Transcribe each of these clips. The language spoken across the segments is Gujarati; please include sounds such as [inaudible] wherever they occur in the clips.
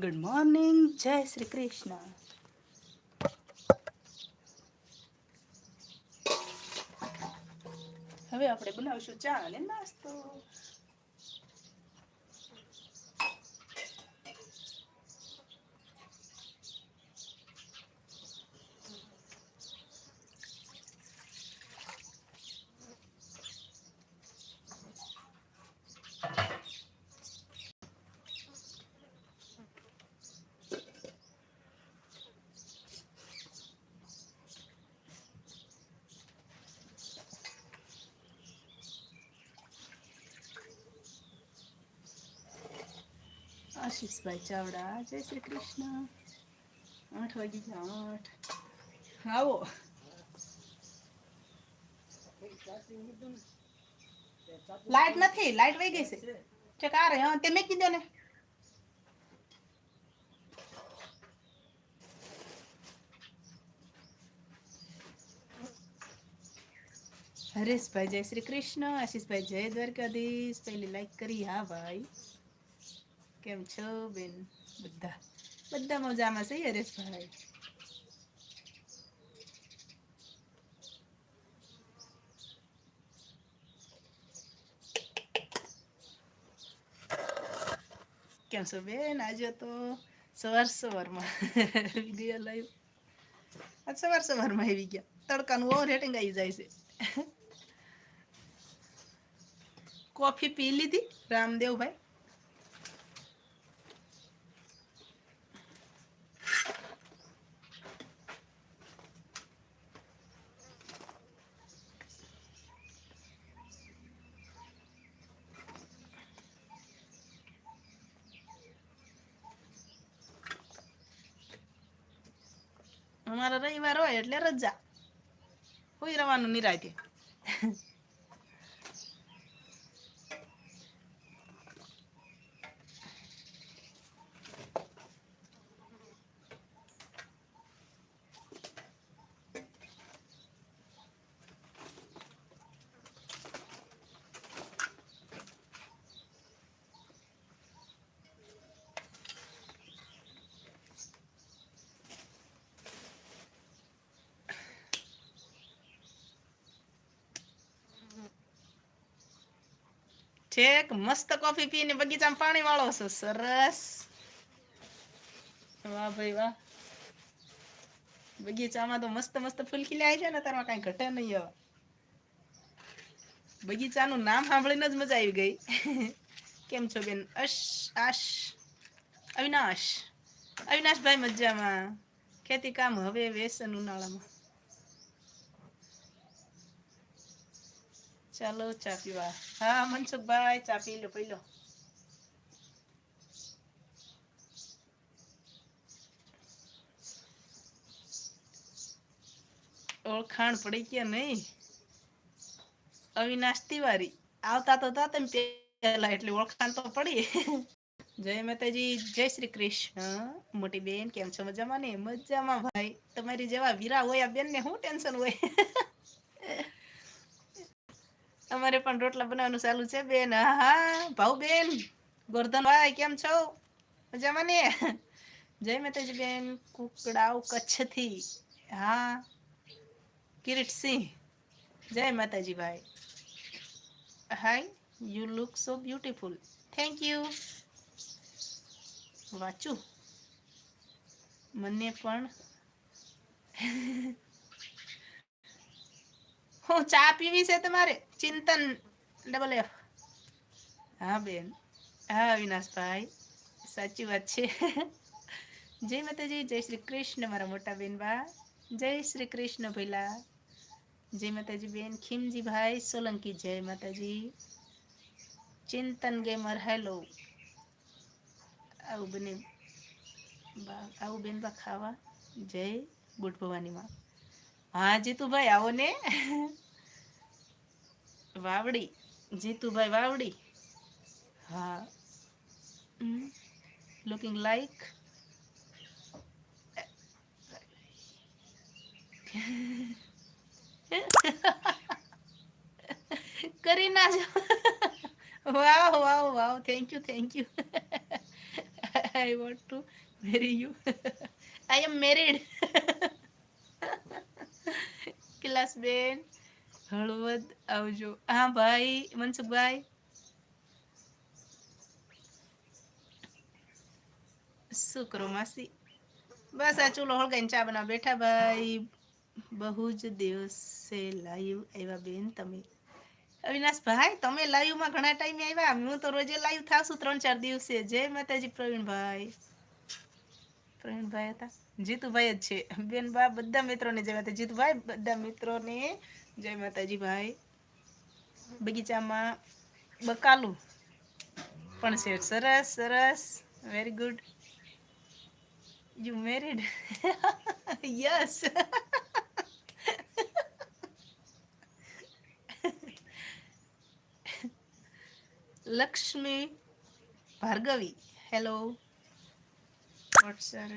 ગુડ મોર્નિંગ જય શ્રી કૃષ્ણ હવે આપણે બનાવશું ચા અને નાસ્તો. આશીષભાઈ ચાવડા જય શ્રી કૃષ્ણ આઠ વાગી ગયા આઠ આવો લાઈટ નથી લાઈટ વહી ગઈ છે ઠીક આ રે હા તે મેં કીધું ને હરેશભાઈ જય શ્રી કૃષ્ણ આશીષભાઈ જય દ્વારકાધીશ પહેલી લાઈક કરી હા ભાઈ કેમ છો બેન? બધા? બધા મજામાં છે હરેશભાઈ કેમ છો બેન? આજે તો સવાર સવારમાં વીડિયો લાઈવ આજ સવાર સવારમાં આવી ગયા. તડકાનું ઓવર હેટિંગ આવી જાય છે. કોફી પી લીધી રામદેવભાઈ. હોય એટલે રજા. કોઈ રવાનું નિરાયતે [laughs] ઠેક મસ્ત કોફી પીને બગીચામાં પાણી વાળો છો. સરસ. વાહ ભાઈ વાહ. બગીચામાં તો મસ્ત મસ્ત ફૂલ ખીલ્યા છે ને, તારમાં કઈ ઘટે નહીં હવે. બગીચાનું નામ સાંભળીને જ મજા આવી ગઈ. કેમ છો બેન? અશ, આશ. અવિનાશ. અવિનાશભાઈ મજામાં. ખેતી કામ હવે વેસન ઉનાળામાં. ચાલો, ચા હા મનસુખભાઈ ચા લો, પી ઓળખાણ પડી કે નહીં. અવિનાશ તિવારી. આવતા તો હતા તેમ પહેલા, એટલે ઓળખાણ તો પડી. જય માતાજી, જય શ્રી કૃષ્ણ. મોટી બેન, કેમ છો? મજામાં ને? મજામાં, ભાઈ. તમારી જેવા વીરા હોય, આ બેન ને શું ટેન્શન હોય? અમારે પણ રોટલા બનાવવાનું ચાલુ છે, બેન. હા ભાઉ બેન ગોરધનભાઈ કેમ છો? મજામાં ને? જય માતાજી બેન, કુકડાવ કચ્છથી. હા કિરીટસિંહ જય માતાજી ભાઈ. Hi you look so beautiful thank you વાંચું? મને પણ હું ચા પીવી છે તમારે? ચિંતન. ડબલ એફ હા બેન. હા અવિનાશભાઈ સાચી વાત છે. જય માતાજી, જય શ્રી કૃષ્ણ મારા મોટા બેન બા જય શ્રી કૃષ્ણ ભૈલા. જય માતાજી બેન ખીમજી ભાઈ સોલંકી, જય માતાજી. Chintan gamer, hello. આવું બને. આવું બેન બા ખાવા. જય બુટ ભવાનીમાં. હા જીતુભાઈ, આવો ને. વાવડી, જીતુભાઈ વાવડી. હા. લુકિંગ લાઈક કરી નાજો wow wow wow. Thank you thank you I want to marry you I am married class બેન. હળવદ આવજો. હા, ભાઈ, મનસુખભાઈ. શું કરો માસી? બસ આ ચૂલો હળગાઈને ચા બનાવ બેઠા ભાઈ. બહુ જ દિવસે લાઈવ આવ્યા બેન તમે. અવિનાશભાઈ તમે લાઈવમાં ઘણા ટાઈમે આવ્યા. હું તો રોજે લાઈવ થાશું ત્રણ ચાર દિવસે. જય માતાજી પ્રવીણભાઈ પ્રવીણભાઈ હતા. જીતુભાઈ જ છે. બેન બા બધા મિત્રોને જય માતા જીતુભાઈ, બધા મિત્રોને જય માતાજી ભાઈ બગીચામાં બકાલું. પણ છે સરસ સરસ. Very good you married yes Lakshmi Bhargavi. Hello વોટ્સર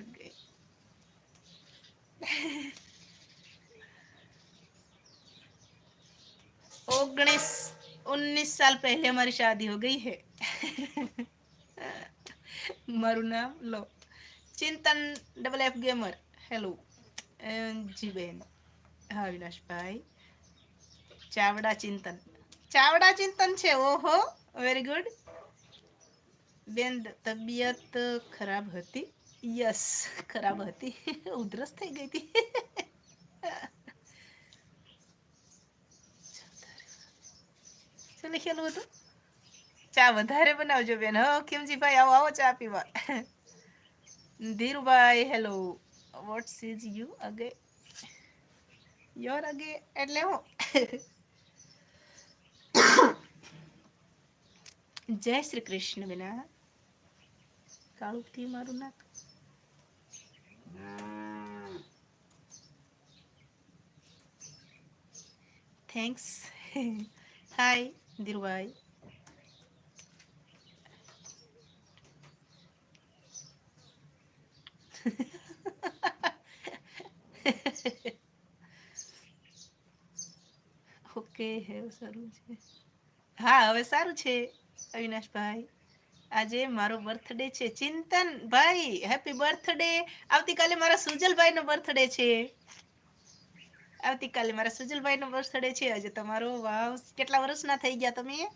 [laughs] ओगनीस उन्नीस साल पहले हमारी शादी हो गई है મારું નામ લો Chintan double F gamer hello જી બેન હા વિનાશભાઈ ચાવડા ચિંતન ચાવડા ચિંતન છે ઓહો વેરી ગુડ બેન તબિયત ખરાબ હતી યસ ખરાબ હતી ઉધરસ થઈ ગઈ હતી લખેલું હતું? ચા વધારે બનાવજો બેન. હો, કિમજીભાઈ, આવો આવો ચા પીવા. Dhirubhai, hello. What is you age your age એટલે હું? જય શ્રી કૃષ્ણ બેના. કાળું થી મારું નાક. થેન્ક્સ હાય ધીરુભાઈ ઓકે હે સારું છે હા હવે સારું છે, અવિનાશભાઈ. આજે મારો બર્થડે છે. ચિંતન ભાઈ હેપી બર્થડે આવતીકાલે મારા સુજલભાઈ નો બર્થડે છે. આવતીકાલે મારા સુજલભાઈ નો બર્થડે છે આજે. તમારો વાવ, કેટલા વર્ષના થઈ ગયા તમે?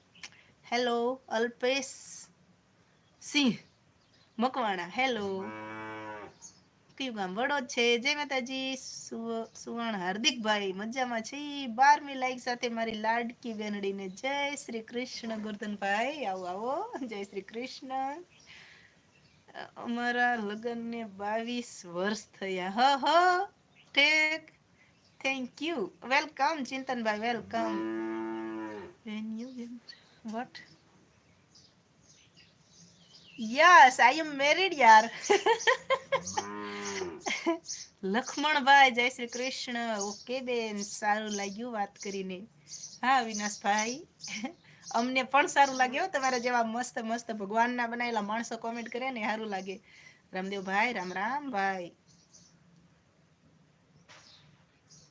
હેલો અલ્પેશ સિંહ મકવાણા. હેલો કયું ગામ? વડોદ છે. જય માતાજી. સુવ- સુવર્ણ હાર્દિકભાઈ, મજામાં છે? બારમી લાઈક સાથે મારી લાડકી બેનડીને જય શ્રી કૃષ્ણ ગોરધનભાઈ. આવો આવો. જય શ્રી કૃષ્ણ. અમારા લગ્નને બાવીસ વર્ષ થયા. હ હ, ઠીક. Thank you welcome ચિંતનભાઈ welcome when you what yes I am married યાર લખમણભાઈ જય શ્રી કૃષ્ણ ઓકે બેન, સારું લાગ્યું વાત કરીને. હા વિનાશભાઈ અમને પણ સારું લાગે હો, તમારા જેવા મસ્ત મસ્ત ભગવાનના બનાવેલા માણસો કોમેન્ટ કરે ને, સારું લાગે. રામદેવભાઈ રામ રામ, ભાઈ.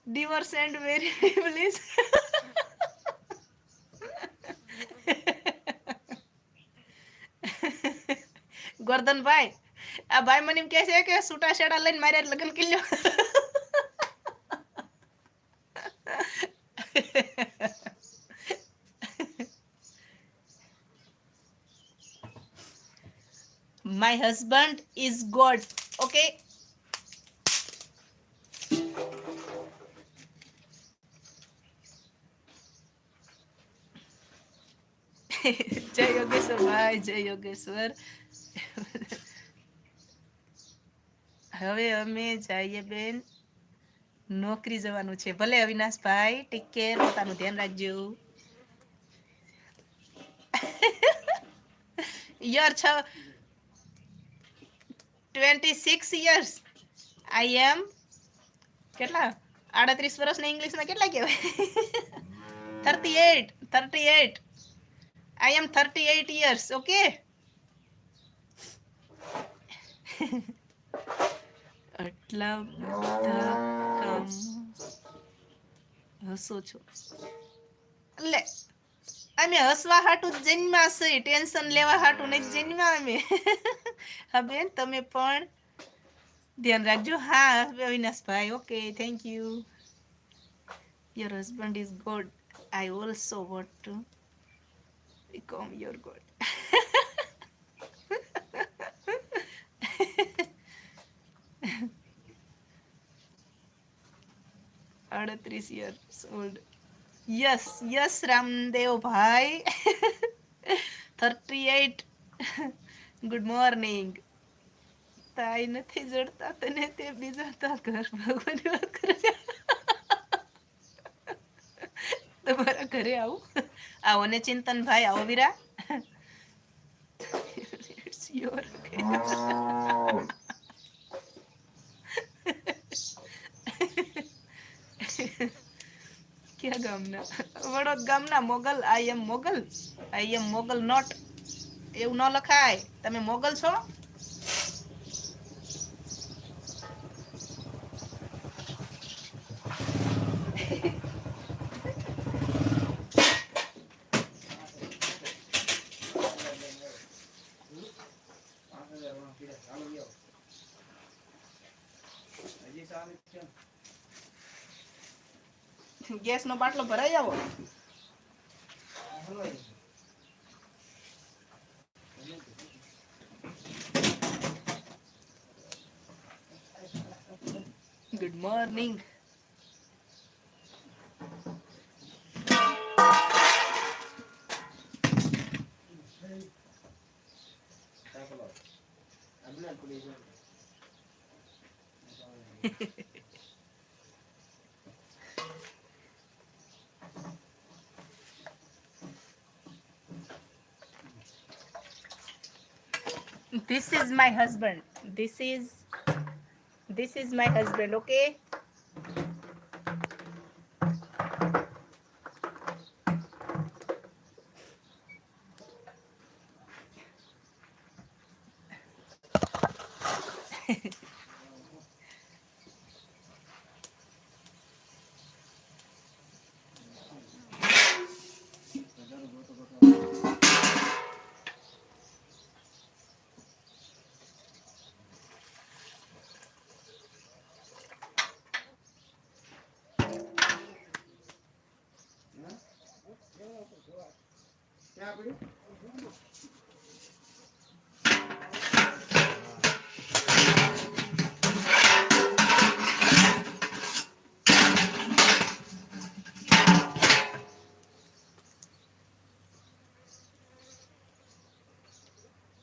ડિવોર્સ એન્ડ વેરી પ્લીઝ ગોરધનભાઈ આ ભાઈ મને એમ કહે છે કે છૂટા છેડા લઈને મારે લગ્ન કરી લ્યો My husband is God. જય યોગેશ્વર ભાઈ જય યોગેશ્વર હવે અમે જઈએ બેન. નોકરી જવાનું છે. ભલે અવિનાશભાઈ ટેક કેર પોતાનું ધ્યાન રાખજો. યર છ twenty six years I am કેટલા? આડત્રીસ વર્ષના ઇંગ્લિશમાં કેટલા કહેવાય? Thirty eight thirty eight I am thirty eight years okay આટલા બધા કામ હસો છો લે અમે હસવા હાટું જ જન્મ્યા છે ટેન્શન લેવા હાટું નહીં જન્મ્યા અમે હા બેન તમે પણ ધ્યાન રાખજો હા અવિનાશભાઈ okay thank you your husband is good I also want to become your god અડત્રીસ years old yes yes Ramdev ભાઈ થર્ટી એટ ગુડ મોર્નિંગ તાઈ નથી જડતા તને તે બીજા તા ઘર ભગવાન વાત કરે છે તમારા ઘરે આવું. આવો ને ચિંતન ભાઈ આવો વીરા. ક્યાં ગામના? વડોદ ગામના Mogal, I am Mogal. I am Mogal not. એવું ન લખાય. તમે મોગલ છો? ગેસ નો બાટલો ભરાઈ આવો. Good morning [laughs] this is my husband. This is this is my husband okay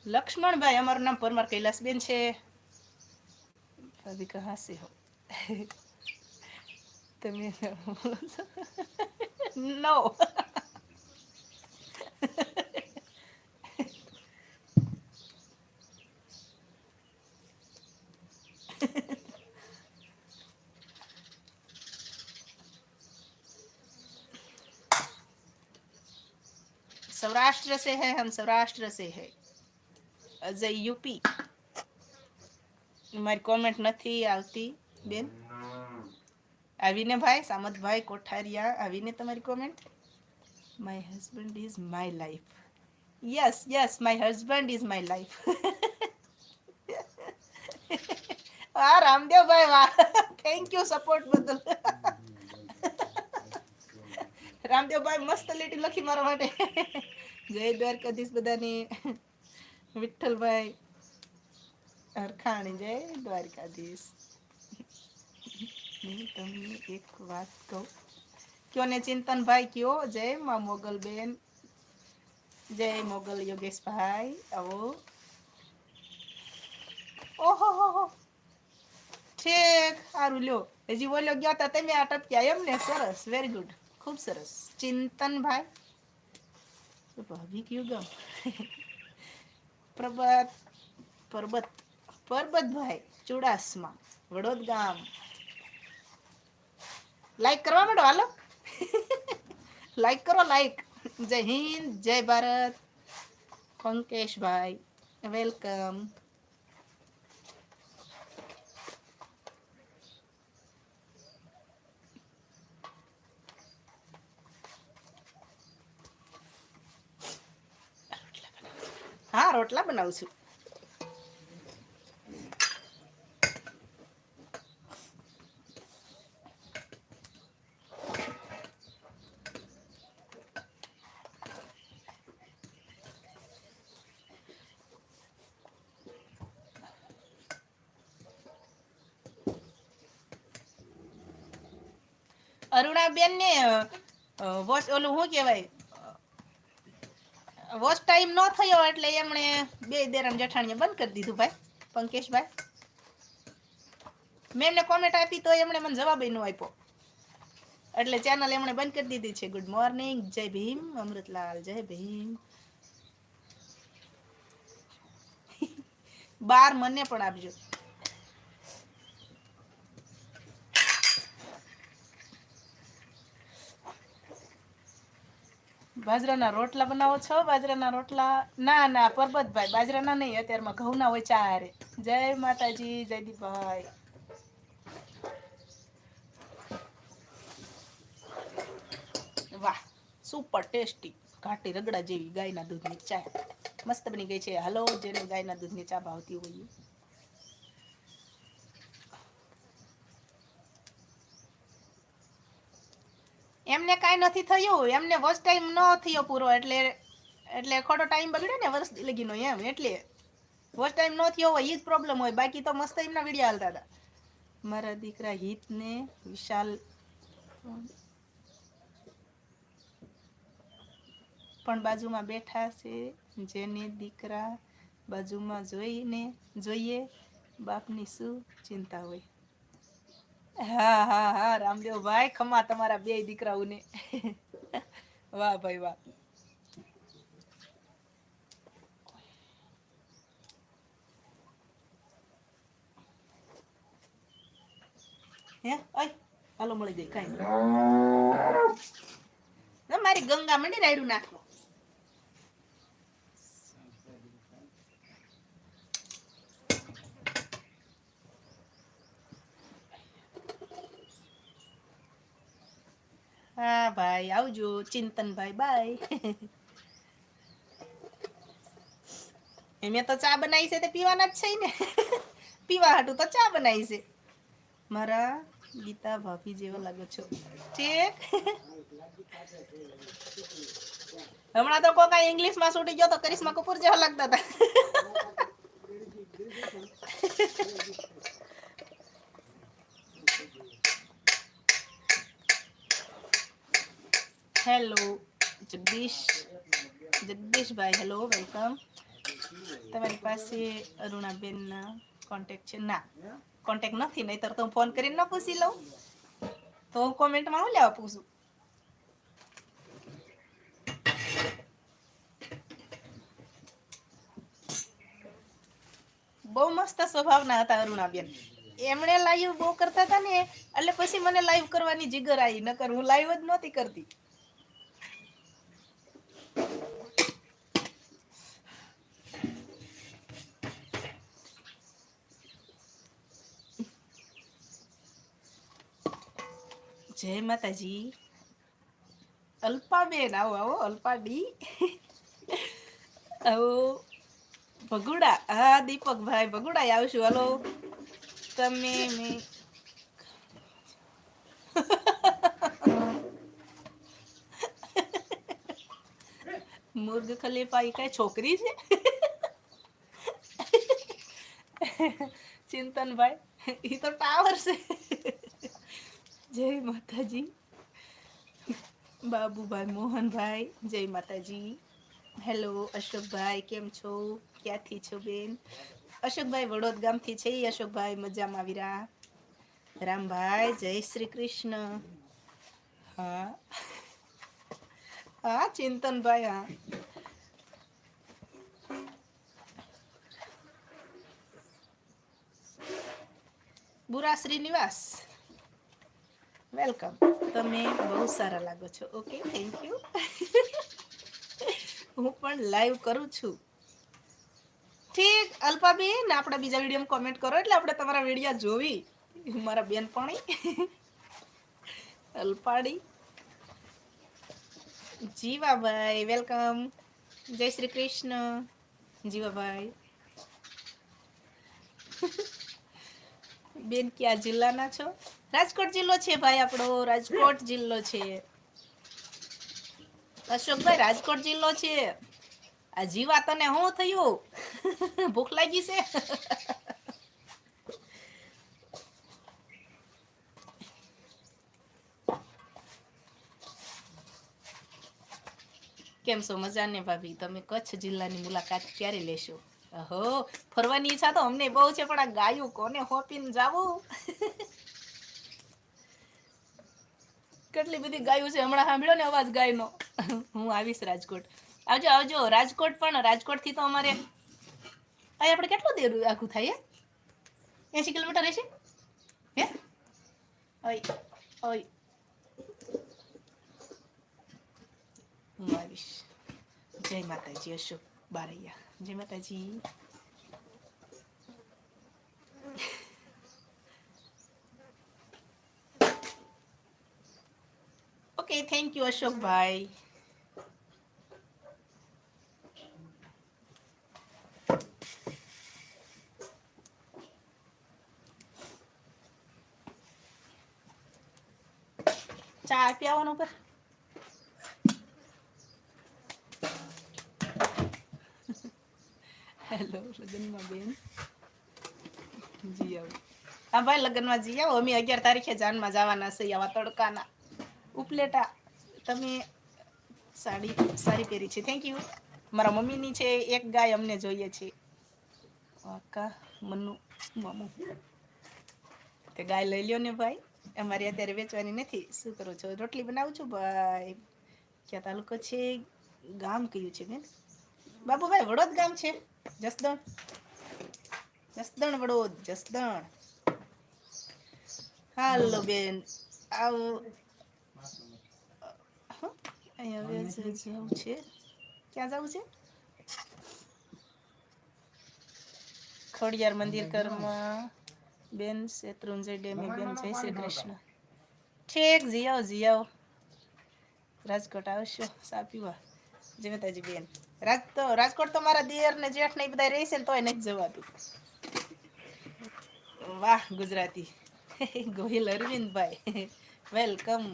લક્ષ્મણભાઈ અમારું નામ પરમાર કૈલાસબેન છે. કહા હો. તમે નો [laughs] सौराष्ट्र से है हम सौराष्ट्र से है અજય યુપી મારી કોમેન્ટ નથી આવતી બેન આવીને ભાઈ સામતભાઈ કોઠારિયા આવીને તમારી comment my husband is my life yes yes my husband is my life વાહ રામદેવભાઈ વાહ થેન્ક યુ સપોર્ટ બદલ રામદેવભાઈ મસ્ત લીટી લખી મારા માટે જય દ્વારકાધીશ બધાને. વિઠ્ઠલભાઈ હરખાણી, જય દ્વારકાધીશ. તમને એક વાત કહું. કયો ને ચિંતનભાઈ કયો? જય મા મોગલ બેન જય મોગલ યોગેશભાઈ. આવો. ઓહો હો હો ઠીક, સારું લ્યો. હજી બોલ્યો ગયા તા તમે આ ટપક્યા. એમ ને સરસ વેરી ગુડ ખૂબ સરસ. ચિંતનભાઈ. ભાભી યુગમ ગામ પ્રબત પરબત પરબતભાઈ ચુડાસમા વડોદ ગામ લાઈક કરવા માંડો? હાલો. લાઈક કરો લાઈક જય હિન્દ જય ભારત પંકેશભાઈ વેલકમ રોટલા બનાવું છું અરુણાબેન ને વોચ ઓલું શું કેવાય વોચ ટાઈમ ન થયો એટલે એમણે બે દેરામ જઠાણીએ બંધ કરી દીધું ભાઈ, પંકેશભાઈ. મેં એમને કોમેન્ટ આપી તો એમણે મને જવાબ ન આપ્યો. એટલે ચેનલ એમણે બંધ કરી દીધી છે. ગુડ મોર્નિંગ જય ભીમ, અમૃતલાલ, જય ભીમ. બાર મને પણ આપજો. બાજરાના રોટલા બનાવો છો? બાજરાના રોટલા? ના ના, પરબતભાઈ, બાજરાના નહીં. અત્યારમાં ઘઉંના હોય ચા જય માતાજી જયદીપભાઈ વાહ સુપર ટેસ્ટી ઘાટી રગડા જેવી ગાયના દૂધની ચા. મસ્ત બની ગઈ છે. હલો, જેને ગાયના દૂધની ચા ભાવતી હોય એમને કાંઈ નથી થયું. એમને વર્ષ ટાઈમ ન થયો પૂરો. એટલે એટલે ખોટો ટાઈમ બગડ્યો ને વર્ષ લગીનો એમ. એટલે વર્ષ ટાઈમ ન થયો હોય એ જ પ્રોબ્લેમ હોય. બાકી તો મસ્ત એમના વીડિયો હાલતા હતા. મારા દીકરા હિતને વિશાલ પણ બાજુમાં બેઠા છે. જેને દીકરા બાજુમાં જોઈને, જોઈએ બાપની શું ચિંતા હોય. હા હા હા રામદેવ ભાઈ, ખમા તમારા બે દીકરાઓને. વાહ ભાઈ, વાહ. હે, ઓય, હાલો, મળી જાય, કઈ મારી ગંગા મંડી રાયડું નાખો. હા, ભાઈ, આવજો. ચિંતનભાઈ, બાય. મેં તો ચા બનાવી છે, તે પીવાના જ છે ને. પીવા હાટું તો ચા બનાવી છે. મારા ગીતા ભાભી જેવો લાગો છો. ઠીક? હમણાં તો કોઈ ઇંગ્લિશમાં છૂટી ગયો તો કરિશ્મા કપૂર જેવા લાગતા હતા. હેલો જગદીશ. જગદીશભાઈ હેલો વેલકમ તમારી પાસે અરુણાબેનના કોન્ટેક્ટ છે? ના કોન્ટેક્ટ નથી, નહીતર તો હું ફોન કરીને ન પૂછી લઉં. તો હું કોમેન્ટમાં હું લેવા પૂછું? બહુ મસ્ત સ્વભાવના હતા અરુણાબેન. એમણે લાઈવ બહુ કરતા હતા ને, એટલે પછી મને લાઈવ કરવાની જીગર આવી, નકર હું લાઈવ જ નહોતી કરતી. જય માતાજી. અલ્પાબેન આવો આવો અલ્પા ડી આવો. ભગુડા, હા, દીપકભાઈ ભગુડા આવશું, હાલો. તમે મેં મુર્ગ ખલીફા એ કઈ છોકરી છે? ચિંતનભાઈ એ તો ટાવર છે. જય માતાજી. બાબુભાઈ, મોહનભાઈ, જય માતાજી. હેલો, અશોકભાઈ, કેમ છો? ક્યાંથી છો બેન? અશોકભાઈ વડોદ ગામથી છે, અશોકભાઈ મજામાં વિરા. રામભાઈ, જય શ્રી કૃષ્ણ. હા. હા, ચિંતનભાઈ, હા. બુરા શ્રીનિવાસ વેલકમ તમે બહુ સારા લાગો છો. ઓકે થેન્ક યુ હું પણ લાઈવ કરું છું. ઠીક, અલ્પાબેન, આપણા બીજા વિડીયોમાં કોમેન્ટ કરો એટલે આપણે તમારા વીડિયો જોવી. મારા બેનપણી. અલ્પાડી. જીવાભાઈ વેલકમ જય શ્રી કૃષ્ણ. જીવાભાઈ. બેન, ક્યાં જિલ્લાના છો? રાજકોટ જિલ્લો છે ભાઈ આપણો, રાજકોટ જિલ્લો છે. અશોકભાઈ, રાજકોટ જિલ્લો છે. આ જીવા તને શું થયું? ભૂખ લાગી છે? કેમ છો મજા ને ભાભી? તમે કચ્છ જિલ્લાની મુલાકાત ક્યારે લેશો? અહો, ફરવાની ઈચ્છા તો અમને બહુ છે, પણ આ ગાયું કોને હોપીને જાવું? કેટલી બધી ગાયું છે? હમણાં સાંભળ્યો ને અવાજ ગાયનો? હું આવીશ રાજકોટ. આવજો આવજો. રાજકોટ પણ, રાજકોટથી તો અમારે અહીં આપણે કેટલું દેર આખું થાય, હે? એસી કિલોમીટર હશે? હે? ઓય ઓય. હું આવીશ. જય માતાજી, અશોક બારૈયા. જય માતાજી. ઓકે થેન્ક યુ અશોકભાઈ ચા આપી આવવાનું પર હેલો લગ્નમાં બેન જી આવો હા ભાઈ લગ્નમાં જી આવો અમે અગિયાર તારીખે જાનમાં જવાના છે આવા તડકાના. ઉપલેટા, તમે સાડી સારી પહેરી છે. થેન્ક યુ મારા મમ્મીની છે, એક ગાય અમને જોઈએ છે. વાકા, મનુ, મામુ. તે ગાય લઈ લ્યો ને ભાઈ. અમારે અત્યારે વેચવાની નથી. શું કરો છો? રોટલી બનાવું છું? ભાઈ, ક્યાં તાલુકો છે? ગામ કયું છે બેન? બાબુભાઈ, વડોદ ગામ છે. જસદણ. જસદણ, વડોદ, જસદણ. હાલો બેન. આવો? અહીંયા વેચ જવું છે ક્યાં જવું છે? ખોડિયાર મંદિર કરમાં બેન શેત્રુંજય ડેમી બેન જય શ્રી કૃષ્ણ. ઠીક જીયાઓ જીયાઓ. રાજકોટ આવશો સા પીવા. જય બેન. રાજ તો રાજકોટ તો મારા દિયર ને જેઠ ને બધા રહેશે ને તોય નથી જવાતું વાહ ગુજરાતી. [laughs] ગોહિલ અરવિંદભાઈ. [laughs] વેલકમ.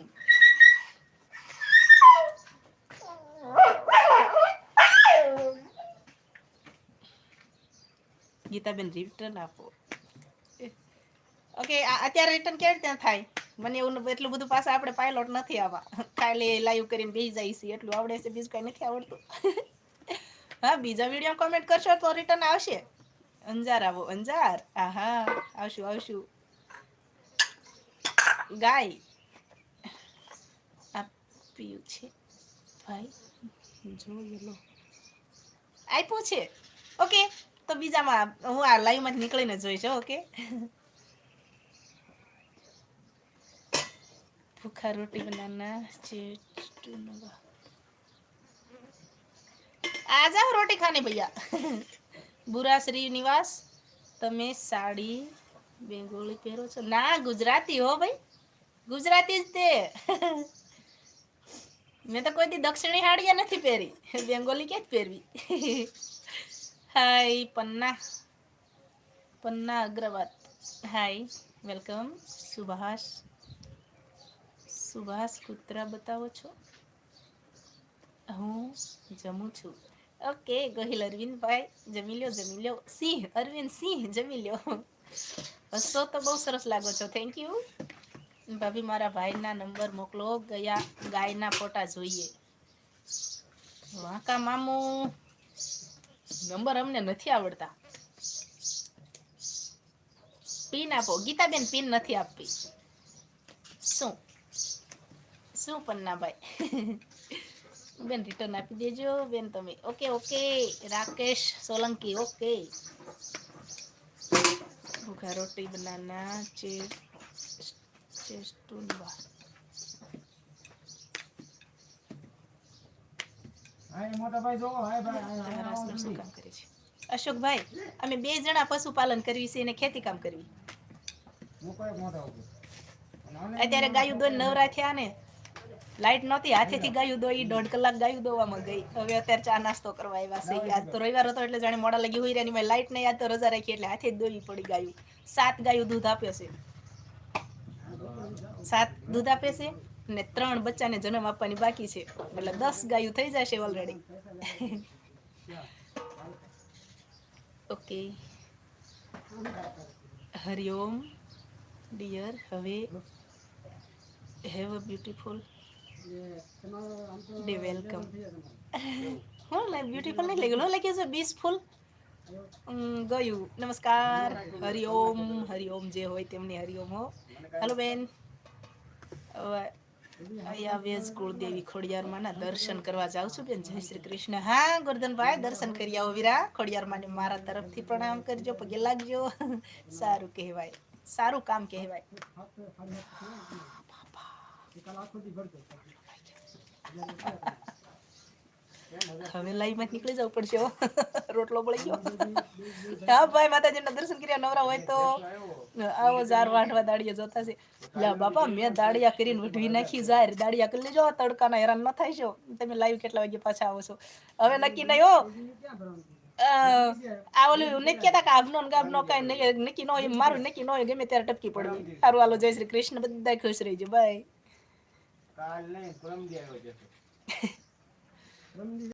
ગીતાબેન રિટર્ન આપો. ઓકે અત્યારે રિટર્ન કેવી રીતે થાય? મને એવું એટલું બધું પાસે આપણે પાયલોટ નથી આવા. ખાલી લાઈવ કરીને બેસી જાય છે, એટલું આવડે છે, બીજું કાંઈ નથી આવડતું. હા, બીજા વીડિયો કોમેન્ટ કરશો તો રિટર્ન આવશે. અંજાર આવો, અંજાર. આહા, આવશું આવશું. ગાય. આપ્યું છે. ભાઈ જોઈએ લો. આપ્યું છે. ઓકે તો બીજામાં હું આ લાઈવ લાઈવમાંથી નીકળીને જોઈશ ઓકે? ભૂખા રોટી બનાના છે આ જાઓ રોટી ખાને ભૈયા. બુરા શ્રી નિવાસ, તમે સાડી બેંગોળી પહેરો છો. ના, ગુજરાતી, હો, ભાઈ. ગુજરાતી જ તે. મેં તો કોઈ દી દક્ષિણી હાડીયા નથી પહેરી. બેંગોલી ક્યાં જ પહેરવી? Hi Panna Panna અગ્રવાત hi welcome Subhash Subhash કૂતરા બતાવો છો હું જમું છું ઓકે ગોહિલ અરવિંદભાઈ જમી લ્યો જમી લ્યો સિંહ અરવિંદ સિંહ જમી લ્યો હસો તો બહુ સરસ લાગો છો થેન્ક યુ ભાભી મારા ભાઈના નંબર મોકલો ગયા ગાયના ફોટા જોઈએ વાંકા મામુ નંબર અમને નથી આવડતા. પિન આપો. ગીતાબેન પિન નથી આપવી શું? શું પન્નાભાઈ? બેન રિટર્ન આપી દેજો. બેન તમે okay okay Rakesh Solanki okay ભૂખા રોટી બનાના ચેસ્ટુનવા હાય મોટા ભાઈ જોવો હાય ભાઈ હાય, હાય, તમારા આવો husband શું જલ્દી. કામ કરે છે અશોકભાઈ અમે બે જણા પશુપાલન કરવી છે અને ખેતી કામ કરવી. અત્યારે ગાયું દોઈને નવરા થયા ને લાઈટ નહોતી હાથેથી ગાયું દોઈ દોઢ કલાક ગાયું દોવામાં ગઈ. હવે અત્યારે ચા નાસ્તો કરવા આવ્યા છે. યાદ તો રવિવાર હતો એટલે જાણે મોડા લગી હોય રહ્યા લાઈટ નહીં યાદ તો રજા રાખી એટલે હાથે દોવી પડી ગાયું. સાત ગાયું દૂધ આપ્યો છે. સાત દૂધ આપે છે? ને ત્રણ બચ્ચાને જન્મ આપવાની બાકી છે. એટલે દસ ગાયું થઈ જશે ઓલરેડી ઓકે હરિઓમ ડિયર હવે have a beautiful day welcome હું તમારે. બ્યુટીફુલ નહીં હું લખ્યું છે બીસફુલ ગયું. નમસ્કાર. હરિઓમ હરિઓમ જે હોય તેમની હરિઓમ હો. હેલો બેન. અહીંયા વેજ કુળદેવી ખોડિયારમાં ના દર્શન કરવા જાઉં છું બેન. જય શ્રી કૃષ્ણ. હા ગોરધનભાઈ દર્શન કરી આવો વીરા. ખોડિયારમાં ને મારા તરફથી પ્રણામ કરજો પગે લાગજો. સારું કહેવાય. સારું કામ કહેવાય. [laughs] હવે લાઈમાં નીકળી જવું પડશે [laughs] રોટલો પડી ગયો. હા, ભાઈ, માતાજીના દર્શન કર્યા, નવરા હોય તો આવો ઝાર વાટવા દાડિયા જોતા છે. લા, બાપા, મેં દાડિયા કરીને વઢવી નાખી ઝાર દાડિયા કરી લેજો તડકાના હેરાન ન થાય છો. તમે લાઈવ કેટલા વાગે પાછા આવો છો? હવે નક્કી નહીં, હો. આ ઓલું નથી કહેતા કે આગનો ને ગાબનો કાંઈ નક્કી ન હોય મારું નક્કી ન હોય, ગમે ત્યારે ટપકી પડવી. સારું હાલો, જય શ્રી કૃષ્ણ બધા ખુશ રહીજો, બાય. કાલ આવ્યો જશે